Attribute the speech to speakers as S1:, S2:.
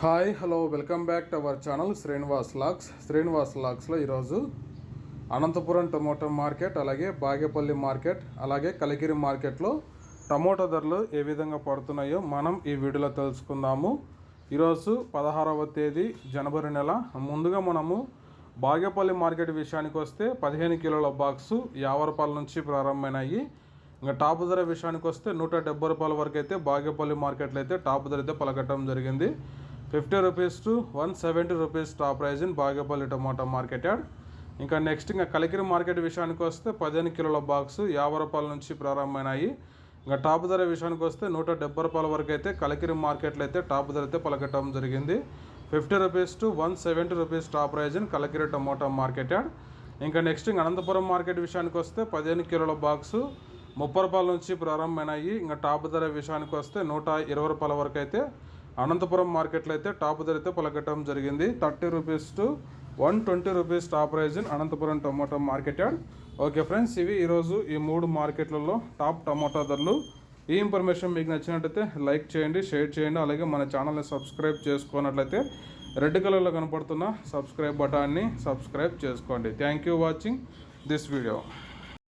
S1: Hi hello welcome back to our channel Srinivas lakhs Srinivas లాక్స్లో ఈరోజు Anantapuram tomato market అలాగే Bagepalli market అలాగే కలిగిరి మార్కెట్లో టమోటా ధరలు ఏ విధంగా పడుతున్నాయో మనం ఈ వీడియోలో తెలుసుకుందాము. ఈరోజు పదహారవ తేదీ జనవరి నెల. ముందుగా మనము బాగేపల్లి మార్కెట్ విషయానికి వస్తే పదిహేను కిలోల బాక్సు యాభై రూపాయల నుంచి ప్రారంభమైనాయి. ఇంకా టాప్ ధర విషయానికి వస్తే నూట డెబ్బై రూపాయల వరకు అయితే బాగేపల్లి మార్కెట్లో అయితే టాప్ ధర అయితే పలకటం జరిగింది. Fifty rupees to one seventy rupees top prize in Bagepalli tomato market yard ఇంకా నెక్స్ట్ ఇంకా కలికిరి మార్కెట్ విషయానికి వస్తే పదిహేను కిలోల బాక్స్ యాభై రూపాయల నుంచి ప్రారంభమైనాయి. ఇంకా టాప్ ధర విషయానికి వస్తే నూట డెబ్బై రూపాయల వరకు అయితే కలికిరి మార్కెట్లో అయితే టాప్ ధర అయితే పలకటం జరిగింది. Fifty rupees to one seventy rupees top prize in Kalikiri tomato market yard ఇంకా నెక్స్ట్ ఇంకా అనంతపురం మార్కెట్ విషయానికి వస్తే పదిహేను కిలోల బాక్సు ముప్పై రూపాయల నుంచి ప్రారంభమైనాయి. ఇంకా టాప్ ధర విషయానికి వస్తే నూట ఇరవై రూపాయల వరకు అయితే అనంతపురం మార్కెట్లో అయితే టాప్ ధర అయితే పలకటం జరిగింది. Thirty rupees to one twenty rupees top prize in Anantapuram tomato market yard. Okay friends ఇవి ఈరోజు ఈ మూడు మార్కెట్లలో టాప్ టమోటా ధరలు. ఈ ఇన్ఫర్మేషన్ మీకు నచ్చినట్లయితే లైక్ చేయండి షేర్ చేయండి. అలాగే మన ఛానల్ని సబ్స్క్రైబ్ చేసుకున్నట్లయితే రెడ్ కలర్లో కనపడుతున్న సబ్స్క్రైబ్ బటాన్ని సబ్స్క్రైబ్ చేసుకోండి. Thank you watching this video.